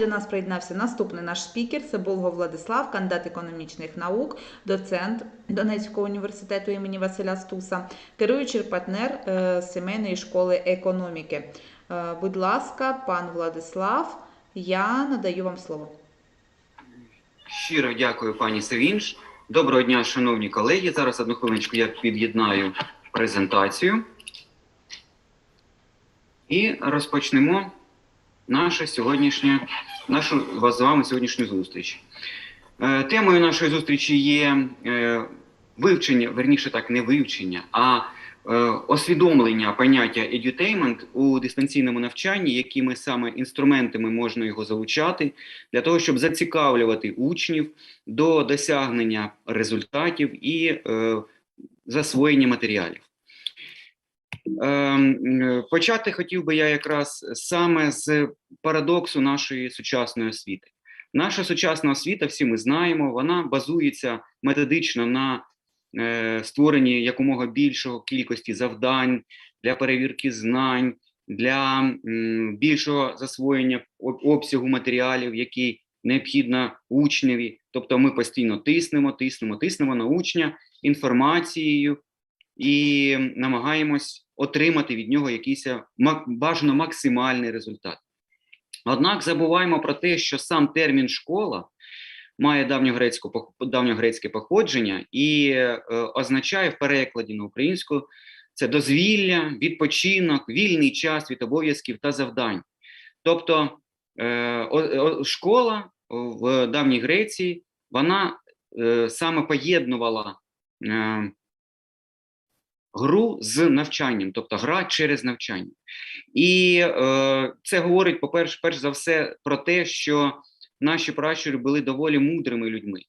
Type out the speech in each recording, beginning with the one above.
До нас приєднався наступний наш спікер. Це Болго Владислав, кандидат економічних наук, доцент Донецького університету імені Василя Стуса, керуючий партнер е, сімейної школи економіки. Е, Будь ласка, пан Владислав, я надаю вам слово. Щиро дякую, пані Севінш. Доброго дня, шановні колеги. Зараз одну хвилиночку я під'єднаю презентацію. І розпочнемо наше сьогоднішнє, нашу з вами сьогоднішню зустріч. Е, Темою нашої зустрічі є е, вивчення, верніше так, не вивчення, а е, освідомлення поняття edutainment у дистанційному навчанні, якими саме інструментами можна його залучати для того, щоб зацікавлювати учнів до досягнення результатів і е, засвоєння матеріалів. Ем, Почати хотів би я якраз саме з парадоксу нашої сучасної освіти. Наша сучасна освіта, всі ми знаємо, вона базується методично на е, створенні якомога більшого кількості завдань для перевірки знань, для більшого засвоєння обсягу матеріалів, який необхідно учневі. Тобто ми постійно тиснемо, тиснемо, тиснемо на учня інформацією і намагаємось отримати від нього якийсь бажано максимальний результат. Однак забуваємо про те, що сам термін школа має давньогрецьке походження і е, означає в перекладі на українську це дозвілля, відпочинок, вільний час від обов'язків та завдань. Тобто е, школа в давній Греції вона е, саме поєднувала е, гру з навчанням, тобто гра через навчання. І е, це говорить, по-перше, перш за все, про те, що наші пращури були доволі мудрими людьми.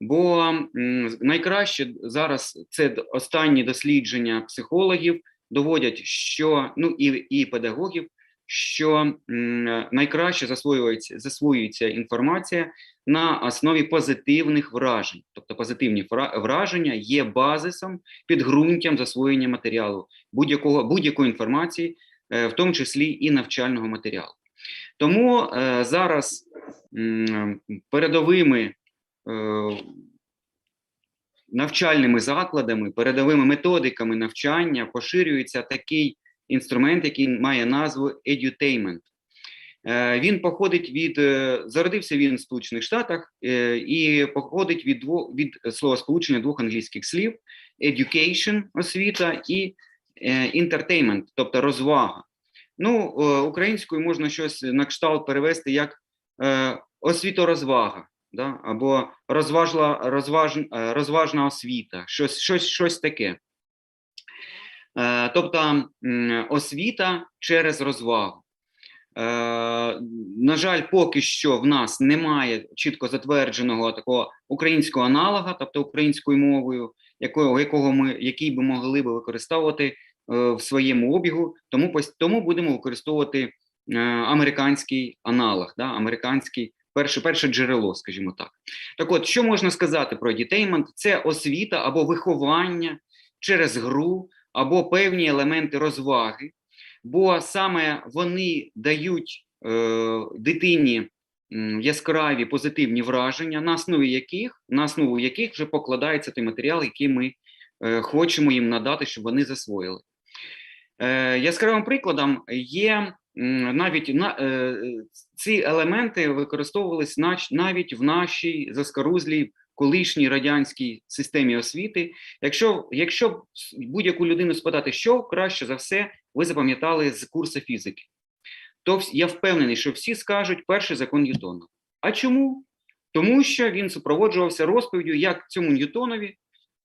Бо м, найкраще зараз це останні дослідження психологів доводять, що ну і, і педагогів, що найкраще засвоюється, засвоюється інформація на основі позитивних вражень. Тобто позитивні вра- враження є базисом, підґрунтям засвоєння матеріалу будь-якого будь-якої інформації, е, в тому числі і навчального матеріалу. Тому е, зараз передовими е, навчальними закладами, передовими методиками навчання поширюється такий інструмент, який має назву edutainment. Е, Він походить від е, зародився він в Сполучених Штатах е, і походить від двох від слова сполучення двох англійських слів: education, освіта і entertainment, тобто розвага. Ну, українською можна щось на кшталт перевести як освіторозвага, да? або розважла, розваж, е, розважна освіта, щось, щось, щось таке. Е, тобто освіта через розвагу. Е, на жаль, поки що в нас немає чітко затвердженого такого українського аналога, тобто українською мовою, якого, якого ми, який би могли би використовувати е, в своєму обігу, тому, тому будемо використовувати американський аналог, да, американський перше, перше джерело, скажімо так. Так от, що можна сказати про дітеймент? Це освіта або виховання через гру, або певні елементи розваги, бо саме вони дають е, дитині яскраві позитивні враження, на основі яких на основу яких вже покладається той матеріал, який ми е, хочемо їм надати, щоб вони засвоїли. Е, яскравим прикладом є навіть на, е, ці елементи використовувались навіть в нашій заскорузлій колишній радянській системі освіти. Якщо, якщо будь-яку людину спитати, що краще за все ви запам'ятали з курсу фізики, то я впевнений, що всі скажуть перший закон Ньютона. А чому? Тому що він супроводжувався розповіддю, як цьому Ньютонові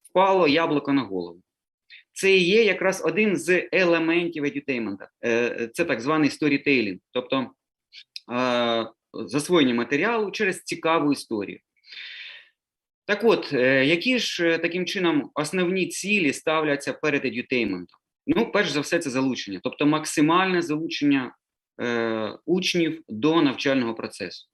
впало яблуко на голову. Це і є якраз один з елементів едютеймента. Е, Це так званий сторітейлінг, тобто е, засвоєння матеріалу через цікаву історію. Так от, е, які ж е, таким чином основні цілі ставляться перед едютейментом? Ну, перш за все, це залучення, тобто максимальне залучення е, учнів до навчального процесу.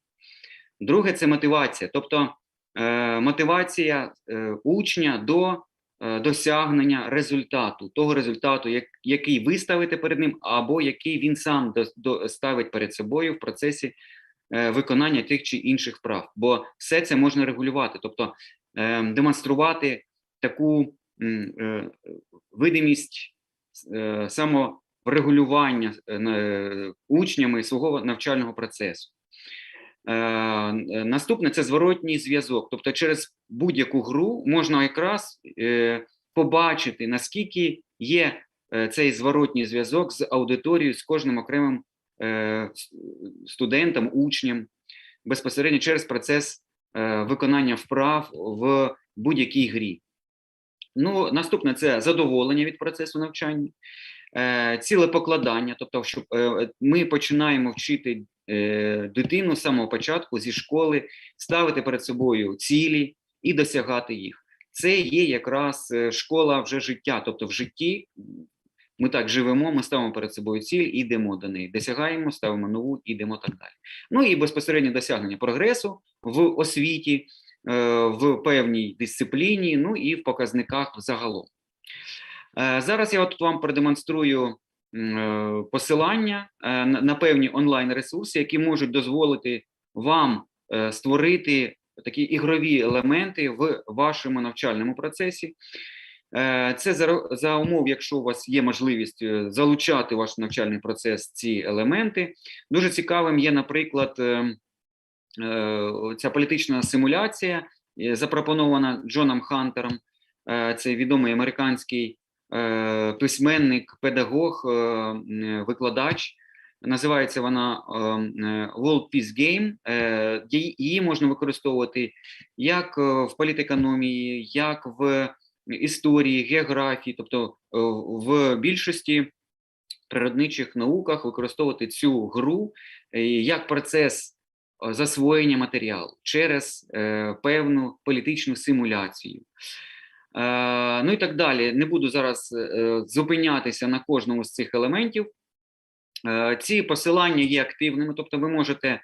Друге це мотивація, тобто е, мотивація е, учня до е, досягнення результату, того результату, як, який ви ставите перед ним, або який він сам до, до, ставить перед собою в процесі виконання тих чи інших вправ, бо все це можна регулювати, тобто е, демонструвати таку е, видимість е, саморегулювання е, учнями свого навчального процесу. Е, е, Наступне це зворотній зв'язок. Тобто, через будь-яку гру можна якраз е, побачити, наскільки є е, цей зворотній зв'язок з аудиторією, з кожним окремим е, с- студентом, учнем, безпосередньо через процес е, виконання вправ в будь-якій грі. Ну, наступне це задоволення від процесу навчання, е, цілепокладання, тобто, що е, ми починаємо вчити дитину з самого початку зі школи, ставити перед собою цілі і досягати їх. Це є якраз школа вже життя, тобто в житті ми так живемо, ми ставимо перед собою ціль, йдемо до неї, досягаємо, ставимо нову, йдемо так далі. Ну і безпосередньо досягнення прогресу в освіті, е, в певній дисципліні, ну і в показниках загалом. Е, Зараз я от вам продемонструю е, посилання на певні онлайн-ресурси, які можуть дозволити вам створити такі ігрові елементи в вашому навчальному процесі. Е, Це за, за умов, якщо у вас є можливість е, залучати в ваш навчальний процес ці елементи. Дуже цікавим є, наприклад, е, ця політична симуляція, запропонована Джоном Хантером. Це відомий американський письменник, педагог, викладач. Називається вона World Peace Game. Її- можна використовувати як в політекономії, як в історії, географії, тобто е, в більшості природничих науках використовувати цю гру е, як процес е, засвоєння матеріалу через певну політичну симуляцію. Ну і так далі. Не буду зараз зупинятися на кожному з цих елементів. Ці посилання є активними, тобто ви можете,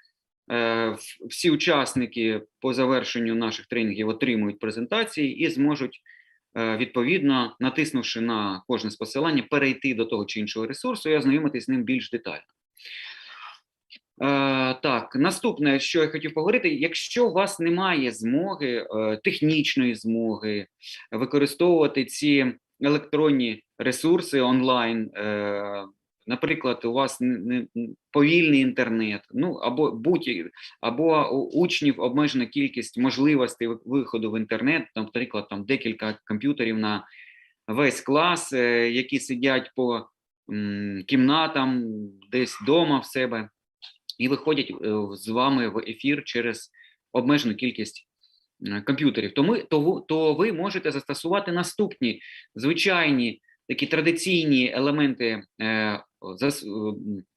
всі учасники по завершенню наших тренінгів отримують презентації і зможуть відповідно, натиснувши на кожне з посилання, перейти до того чи іншого ресурсу і ознайомитись з ним більш детально. Е, так, наступне, що я хотів поговорити, якщо у вас немає змоги, е, технічної змоги використовувати ці електронні ресурси онлайн, е, наприклад, у вас повільний інтернет, ну або будь або у учнів обмежена кількість можливостей виходу в інтернет, там, наприклад, там декілька комп'ютерів на весь клас, е, які сидять по кімнатам, десь вдома в себе, і виходять е, з вами в ефір через обмежену кількість комп'ютерів. То, ми, то, то ви можете застосувати наступні звичайні такі традиційні елементи е,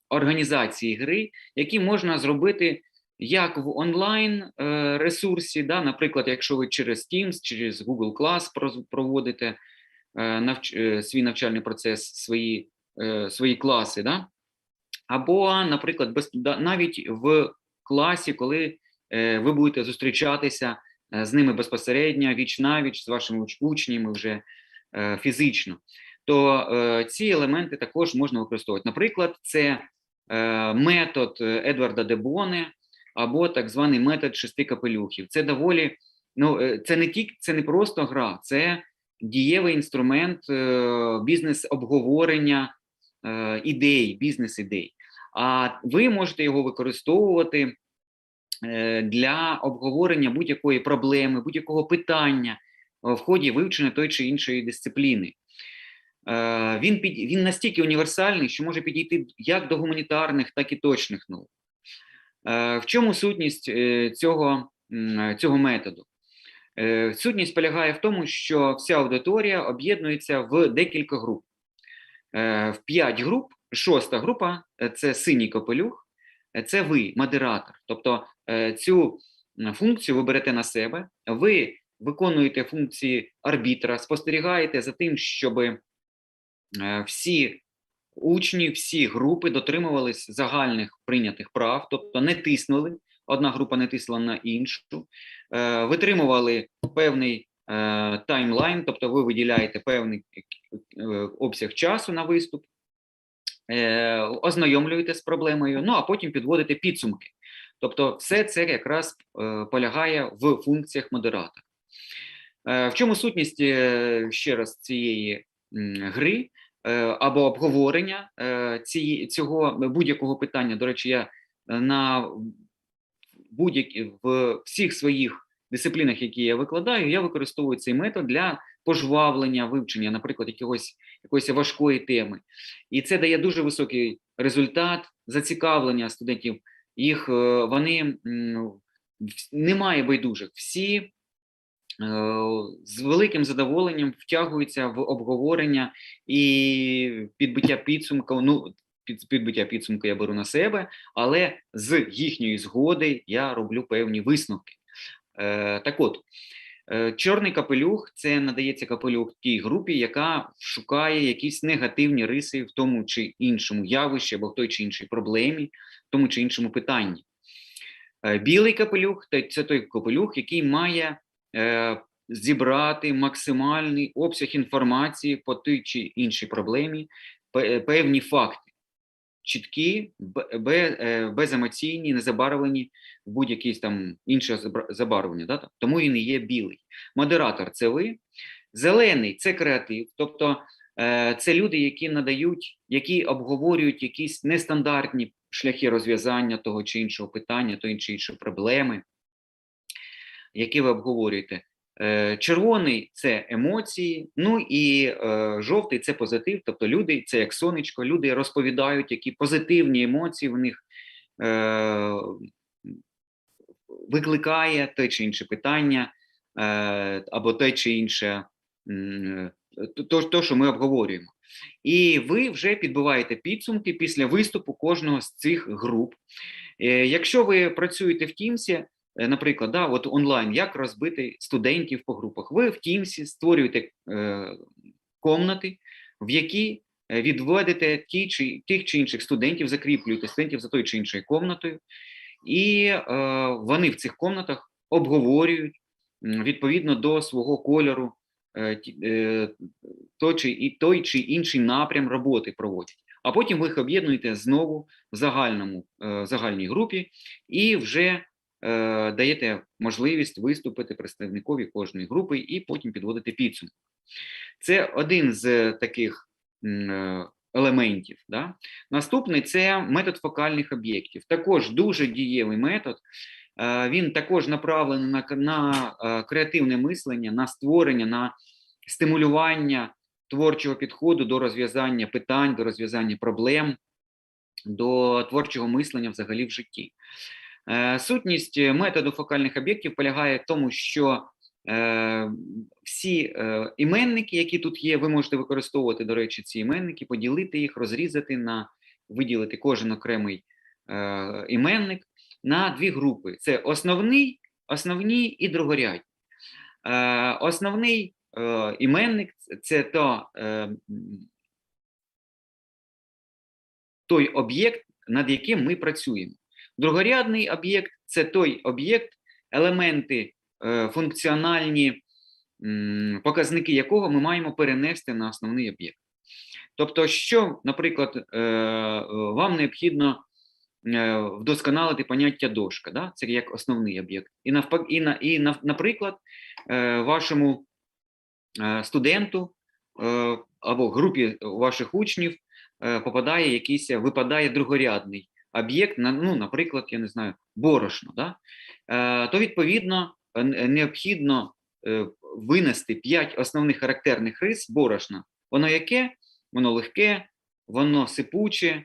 організації гри, які можна зробити як в онлайн е, ресурсі, да, наприклад, якщо ви через Teams, через Google Class проводите е, навч, е, свій навчальний процес, свої, свої класи, да? або, наприклад, без, навіть в класі, коли ви будете зустрічатися з ними безпосередньо, віч навіч з вашими учнями вже фізично, то е, ці елементи також можна використовувати. Наприклад, це е, метод е, Едварда Дебоне або так званий метод шести капелюхів. Це доволі ну, це не тільки це не просто гра, це дієвий інструмент бізнес-обговорення ідей, бізнес-ідей. А ви можете його використовувати для обговорення будь-якої проблеми, будь-якого питання в ході вивчення той чи іншої дисципліни. Е, Він, під, він настільки універсальний, що може підійти як до гуманітарних, так і точних наук. Е, В чому сутність е, цього, цього методу? Сутність полягає в тому, що вся аудиторія об'єднується в декілька груп. В п'ять груп, шоста група це синій капелюх, е, це ви, модератор. Тобто цю функцію ви берете на себе, ви виконуєте функції арбітра, спостерігаєте за тим, щоб всі учні, всі групи дотримувались загальних прийнятих прав, тобто не тиснули, одна група не тисла на іншу, е, витримували певний е, таймлайн, тобто ви виділяєте певний е, обсяг часу на виступ, е, ознайомлюєте з проблемою, ну а потім підводите підсумки. Тобто, все це якраз е, полягає в функціях модератора. Е, В чому сутність е, ще раз цієї гри е, або обговорення е, цієї, цього будь-якого питання? До речі, я е, на будь-які в всіх своїх дисциплінах, які я викладаю, я використовую цей метод для пожвавлення вивчення, наприклад, якогось якоїсь важкої теми. І це дає дуже високий результат зацікавлення студентів. Їх е, вони немає байдужих. Всі е, з великим задоволенням втягуються в обговорення і підбиття підсумку. Ну, під підбиття підсумку я беру на себе, але з їхньої згоди я роблю певні висновки. Е, так от, е, чорний капелюх це надається капелюх тій групі, яка шукає якісь негативні риси в тому чи іншому явищі або в той чи іншій проблемі, в тому чи іншому питанні. Е, Білий капелюх це той капелюх, який має е, зібрати максимальний обсяг інформації по тій чи іншій проблемі, певні факти, чіткі, е, беземоційні, не забарвлені в будь-якесь там інше забарвлення. Тому він і є білий. Модератор це ви. Зелений це креатив, тобто е, це люди, які надають, які обговорюють якісь нестандартні шляхи розв'язання того чи іншого питання, тої чи іншої проблеми, які ви обговорюєте. Е, Червоний це емоції, ну і е, жовтий це позитив. Тобто люди, це як сонечко, люди розповідають, які позитивні емоції в них е, викликає те чи інше питання, е, або те чи інше, м, то- то, що ми обговорюємо. І ви вже підбиваєте підсумки після виступу кожного з цих груп. Е, Якщо ви працюєте в Тімсі, е, наприклад, да, от онлайн, як розбити студентів по групах, ви в Тімсі створюєте е, комнати, в які е, відводите ті чи тих чи інших студентів, закріплюєте студентів за той чи іншою комнатою, і е, вони в цих комнатах обговорюють відповідно до свого кольору е, е, той чи, і той чи інший напрям роботи проводять. А потім ви їх об'єднуєте знову в загальному, е, загальній групі і вже е, даєте можливість виступити представникові кожної групи і потім підводити підсумок. Це один з таких е, елементів. Да? Наступний це метод фокальних об'єктів. Також дуже дієвий метод. Е, Він також направлений на, на креативне мислення, на створення, на стимулювання творчого підходу до розв'язання питань, до розв'язання проблем, до творчого мислення взагалі в житті. Е, Сутність методу фокальних об'єктів полягає в тому, що е, всі е, іменники, які тут є, ви можете використовувати, до речі, ці іменники, поділити їх, розрізати на виділити кожен окремий е, іменник на дві групи: це основний, основні і другорядні. Е, основний е, іменник це то, е, той об'єкт, над яким ми працюємо. Другорядний об'єкт це той об'єкт, елементи е, функціональні, показники якого ми маємо перенести на основний об'єкт. Тобто, що, наприклад, е, е, вам необхідно вдосконалити поняття дошка, да? це як основний об'єкт. І, навпак, і, на, і наприклад, вашому студенту або групі ваших учнів попадає якийсь, випадає другорядний об'єкт, ну, наприклад, я не знаю, борошно, да? е, то відповідно е, необхідно е, винести 5 основних характерних рис борошна. Воно яке? Воно легке, воно сипуче.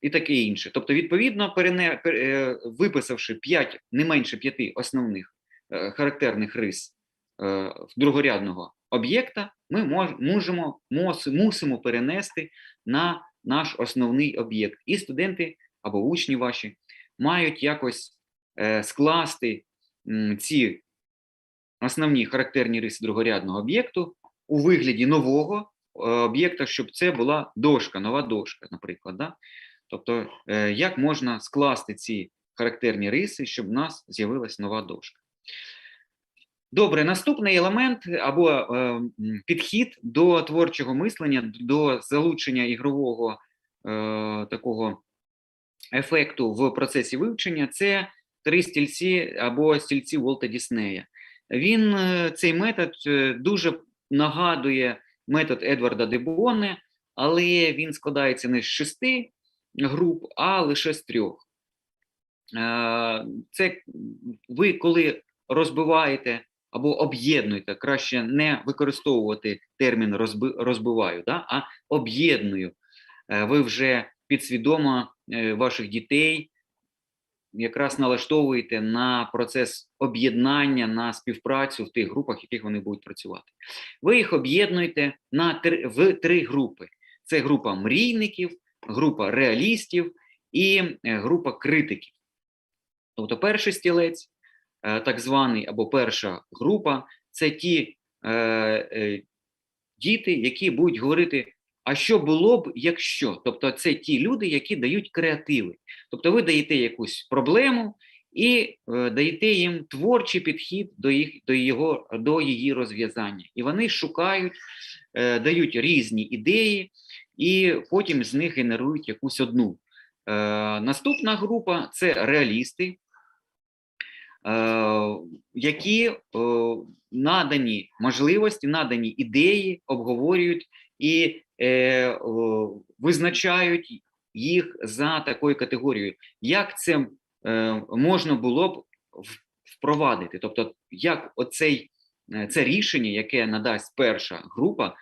І таке інше. Тобто, відповідно, перене, пер- виписавши 5, не менше 5 основних характерних рис е, другорядного об'єкта, ми мож, можемо, мусимо перенести на наш основний об'єкт. І студенти або учні ваші мають якось е, скласти ці основні характерні риси другорядного об'єкту у вигляді нового е, об'єкта, щоб це була дошка, нова дошка, наприклад. Да? Тобто, е, як можна скласти ці характерні риси, щоб в нас з'явилась нова дошка. Добре, наступний елемент або е, підхід до творчого мислення, до залучення ігрового е, такого ефекту в процесі вивчення це три стільці або стільці Волта Діснея. Він е, цей метод е, дуже нагадує метод Едварда Дебоне, але він складається не з шести груп, а лише з трьох. Е, Це ви, коли розбиваєте або об'єднуєте, краще не використовувати термін розби, розбиваю, да? а об'єдную. Е, Ви вже підсвідомо е, ваших дітей якраз налаштовуєте на процес об'єднання, на співпрацю в тих групах, в яких вони будуть працювати. Ви їх об'єднуєте на три, в три групи: це група мрійників, група реалістів і е, група критиків. Тобто, перший стілець, так званий або перша група, це ті е, е, діти, які будуть говорити. А що було б, якщо? Тобто, це ті люди, які дають креативи. Тобто, ви даєте якусь проблему і е, даєте їм творчий підхід до їх до його до її розв'язання. І вони шукають, е, дають різні ідеї, і потім з них генерують якусь одну. Е, наступна група це реалісти, е, які е, надані можливості, надані ідеї обговорюють і е, визначають їх за такою категорією. Як це е, можна було б впровадити? Тобто, як оцей, е, це рішення, яке надасть перша група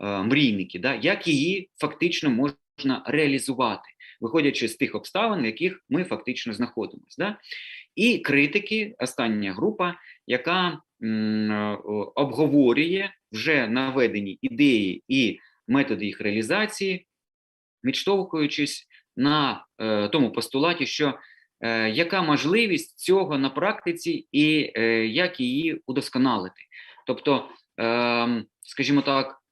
е, мрійники, да, як її фактично можна реалізувати, виходячи з тих обставин, в яких ми фактично знаходимося. Да? І критики, остання група, яка е, обговорює вже наведені ідеї і методи їх реалізації, відштовхуючись на е, тому постулаті, що е, яка можливість цього на практиці і як її удосконалити. Тобто, е, скажімо так,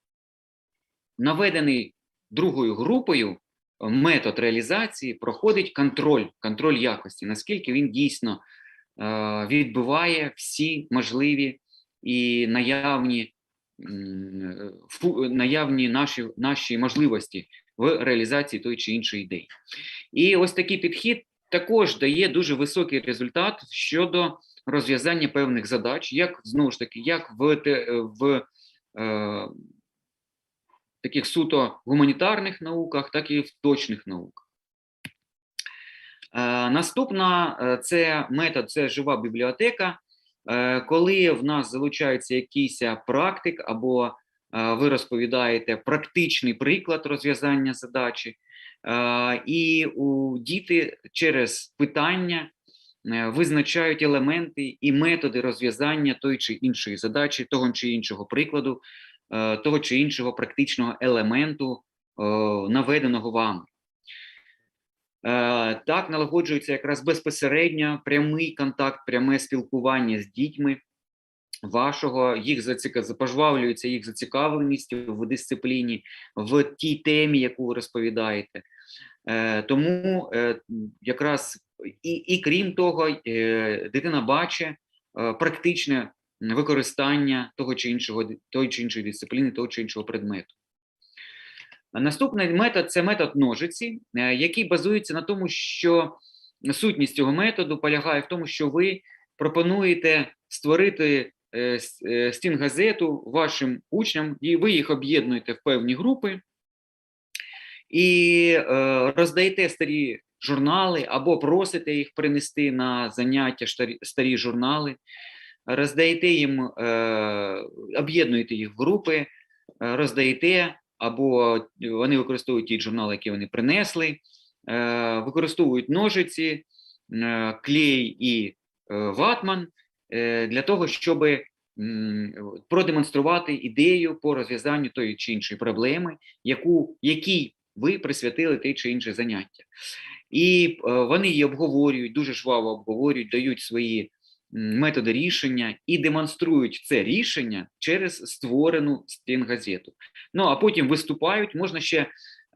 наведений другою групою метод реалізації проходить контроль, контроль якості, наскільки він дійсно е, відбиває всі можливі і наявні наявні наші, наші можливості в реалізації тої чи іншої ідеї. І ось такий підхід також дає дуже високий результат щодо розв'язання певних задач, як знову ж таки, як в, в е, таких суто гуманітарних науках, так і в точних науках. Е, Наступна е, це метод, це жива бібліотека. Е, Коли в нас залучається якийсь практик, або ви розповідаєте практичний приклад розв'язання задачі, і у діти через питання визначають елементи і методи розв'язання тої чи іншої задачі, того чи іншого прикладу, того чи іншого практичного елементу, е, наведеного вами. Е, Так налагоджується якраз безпосередньо прямий контакт, пряме спілкування з дітьми вашого, їх зацікав... їх зацікавленість в дисципліні, в тій темі, яку ви розповідаєте. Е, Тому е, якраз і, і крім того, е, дитина бачить е, практичне використання того чи іншого тої чи іншої дисципліни, того чи іншого предмету. Наступний метод це метод ножиці, е, який базується на тому, що сутність цього методу полягає в тому, що ви пропонуєте створити е, е, стінгазету вашим учням, і ви їх об'єднуєте в певні групи і роздаєте старі журнали або просите їх принести на заняття старі журнали, роздаєте їм, е, об'єднуєте їх в групи, е, роздаєте, або вони використовують ті журнали, які вони принесли, е, використовують ножиці, клей і ватман для того, щоб продемонструвати ідею по розв'язанню тої чи іншої проблеми, яку, якій ви присвятили те чи інше заняття. І вони її обговорюють, дуже жваво обговорюють, дають свої методи рішення і демонструють це рішення через створену стінгазету. Ну а потім виступають, можна ще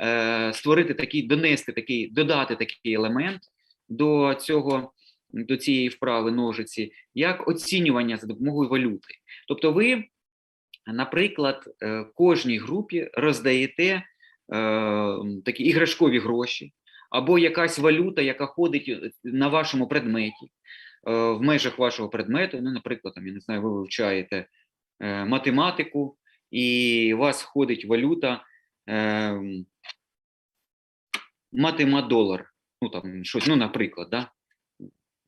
е, створити такий, донести такий, додати такий елемент до цього, до цієї вправи ножиці, як оцінювання за допомогою валюти. Тобто, ви, наприклад, е, кожній групі роздаєте е, такі іграшкові гроші, або якась валюта, яка ходить е, на вашому предметі, в межах вашого предмету. Ну, наприклад, там, я не знаю, ви вивчаєте е, математику, і у вас входить валюта е, матемадолар. Ну, там щось, ну, наприклад, да?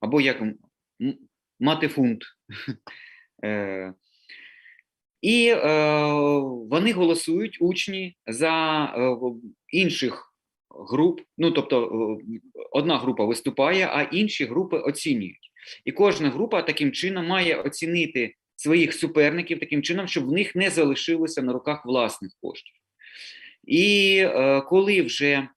або як матефунт. Е, і е, вони голосують учні за е, інших груп. Ну, тобто, е, одна група виступає, а інші групи оцінюють. І кожна група таким чином має оцінити своїх суперників таким чином, щоб в них не залишилося на руках власних коштів. І е, коли вже е,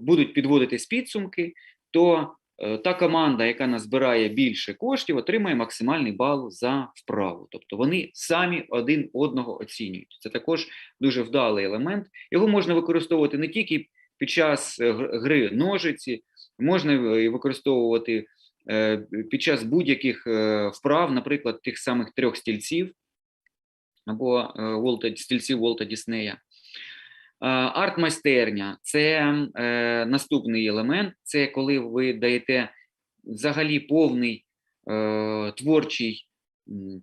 будуть підводитись підсумки, то е, та команда, яка назбирає більше коштів, отримає максимальний бал за вправу. Тобто вони самі один одного оцінюють. Це також дуже вдалий елемент. Його можна використовувати не тільки під час е, гри ножиці, можна використовувати е, під час будь-яких е, вправ, наприклад, тих самих трьох стільців або е, Волта, стільців Волта Діснея. Е, Арт-майстерня це е, наступний елемент. Це коли ви даєте взагалі повний е, творчий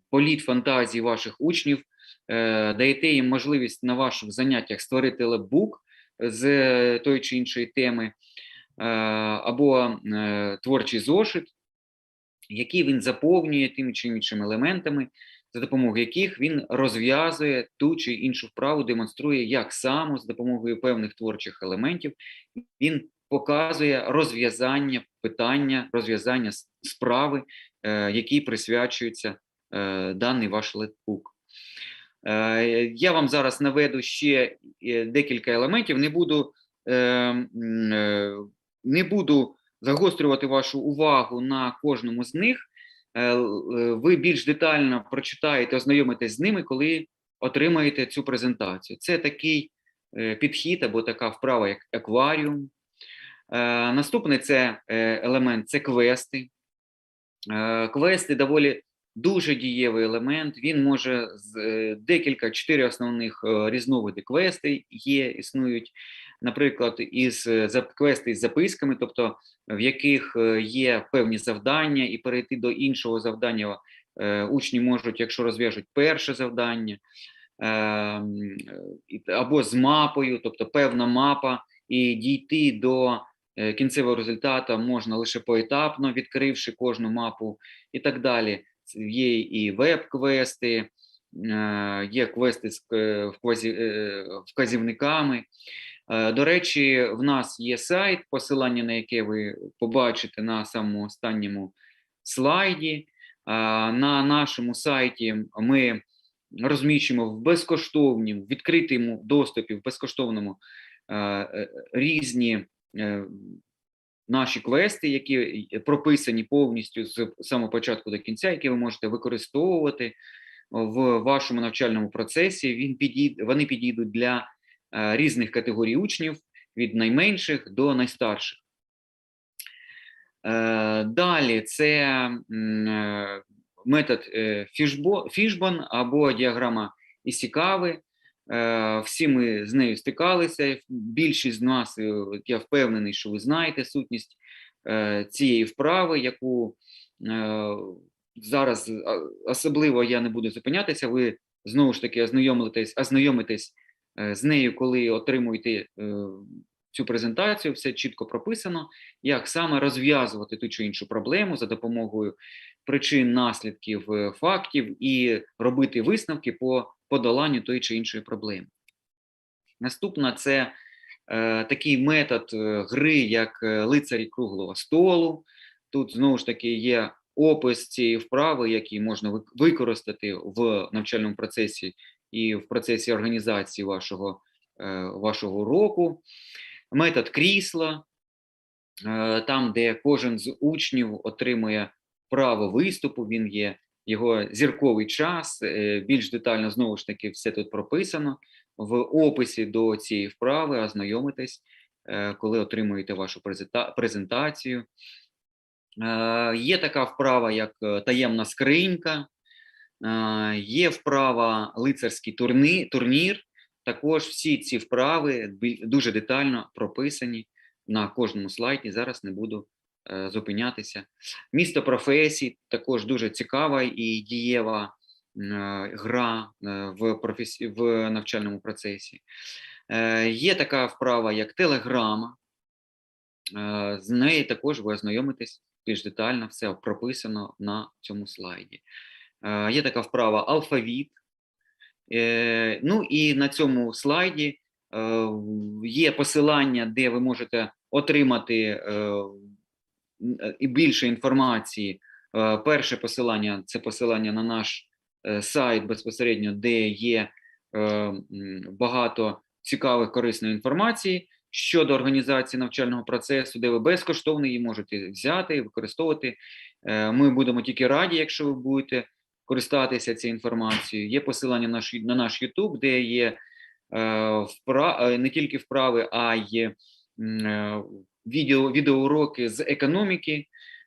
політ фантазії ваших учнів, е, даєте їм можливість на ваших заняттях створити лепбук з е, тої чи іншої теми, е, або е, творчий зошит, який він заповнює тими чи іншими елементами, за допомогою яких він розв'язує ту чи іншу вправу, демонструє, як саме за допомогою певних творчих елементів він показує розв'язання питання, розв'язання справи, е, якій присвячується е, даний ваш летбук. Я вам зараз наведу ще декілька елементів. Не буду, не буду загострювати вашу увагу на кожному з них. Е, е, Ви більш детально прочитаєте, ознайомитесь з ними, коли отримаєте цю презентацію. Це такий е, підхід або така вправа, як акваріум. Наступний це елемент це квести. Квести доволі дуже дієвий елемент. Він може з е, декілька чотири основних е, різновиди квести є, існують, наприклад, із е, квести із записками, тобто в яких є певні завдання, і перейти до іншого завдання учні можуть, якщо розв'яжуть перше завдання, е, м, е, і- або з мапою, тобто певна мапа, і дійти до кінцевого результату можна лише поетапно, відкривши кожну мапу і так далі. Є і веб-квести, е, є квести з е, е, вказівниками. До речі, в нас є сайт, посилання на яке ви побачите на самому останньому слайді. На нашому сайті ми розміщуємо в безкоштовному, відкритому доступі, в безкоштовному різні наші квести, які прописані повністю з самого початку до кінця, які ви можете використовувати в вашому навчальному процесі. Він підійде, вони підійдуть для е, різних категорій учнів від найменших до найстарших. Е, Далі це е, метод е, фішбо- фішбон або діаграма Ісікави. Е, Всі ми з нею стикалися. Більшість з нас, е, я впевнений, що ви знаєте сутність е, цієї вправи, яку зараз особливо я не буду зупинятися. Ви знову ж таки ознайомитесь, ознайомитесь з нею, коли отримуєте цю презентацію. Все чітко прописано, як саме розв'язувати ту чи іншу проблему за допомогою причин, наслідків, фактів і робити висновки по подоланню тої чи іншої проблеми. Наступна це е, такий метод е, гри, як е, лицарі круглого столу. Тут знову ж таки є опис цієї вправи, який можна використати в навчальному процесі і в процесі організації вашого, е, вашого уроку. Метод крісла, е, там, де кожен з учнів отримує право виступу, він є його зірковий час. е, Більш детально знову ж таки все тут прописано в описі до цієї вправи. Ознайомитесь, е, коли отримуєте вашу презентацію. Е, Є така вправа, як таємна скринька, є вправа лицарський турнір. Також всі ці вправи дуже детально прописані на кожному слайді. Зараз не буду зупинятися. Місто професій також дуже цікава і дієва е, гра е, в, професі... в навчальному процесі. Е, Є така вправа, як телеграма. Е, З нею також ви ознайомитесь більш детально, все прописано на цьому слайді. Е, Є така вправа алфавіт. Е, Ну і на цьому слайді е, є посилання, де ви можете отримати е, е, і більше інформації. Е, Перше посилання це посилання на наш е, сайт безпосередньо, де є е, багато цікавих корисної інформації щодо організації навчального процесу, де ви безкоштовно її можете взяти і використовувати. Ми будемо тільки раді, якщо ви будете користатися цією інформацією. Є посилання на наш, на наш YouTube, де є е, не тільки вправи, а й відео, відеоуроки з економіки,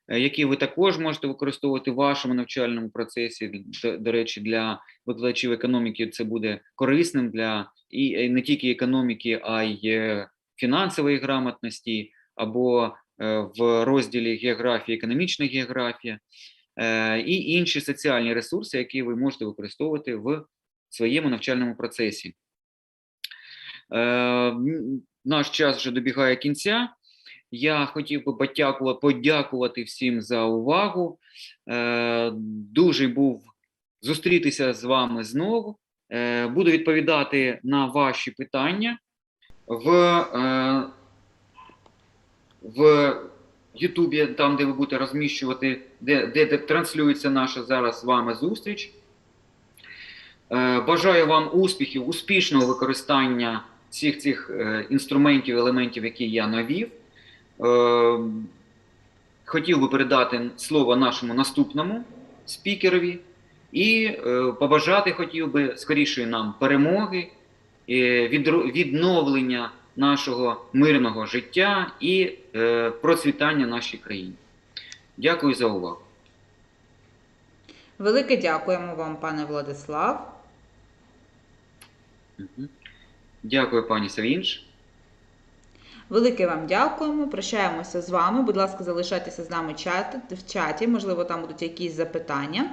е, які ви також можете використовувати в вашому навчальному процесі. До, до речі, для викладачів економіки це буде корисним для і е, не тільки економіки, а й е, фінансової грамотності або в розділі географія, економічна географія і інші соціальні ресурси, які ви можете використовувати в своєму навчальному процесі. Наш час вже добігає кінця. Я хотів би подякувати, всім за увагу. Е, Дуже був зустрітися з вами знову. Е, Буду відповідати на ваші питання в, е, в Ютубі, там, де ви будете розміщувати, де, де, де транслюється наша зараз з вами зустріч. Бажаю вам успіхів, успішного використання всіх цих інструментів, елементів, які я навів. Е, Хотів би передати слово нашому наступному спікерові і е, побажати хотів би скорішої нам перемоги, е, відновлення нашого мирного життя і е, процвітання нашій країні. Дякую за увагу. Велике дякуємо вам, пане Владислав. Дякую, пані Савінш. Велике вам дякуємо. Прощаємося з вами. Будь ласка, залишайтеся з нами в чаті. Можливо, там будуть якісь запитання.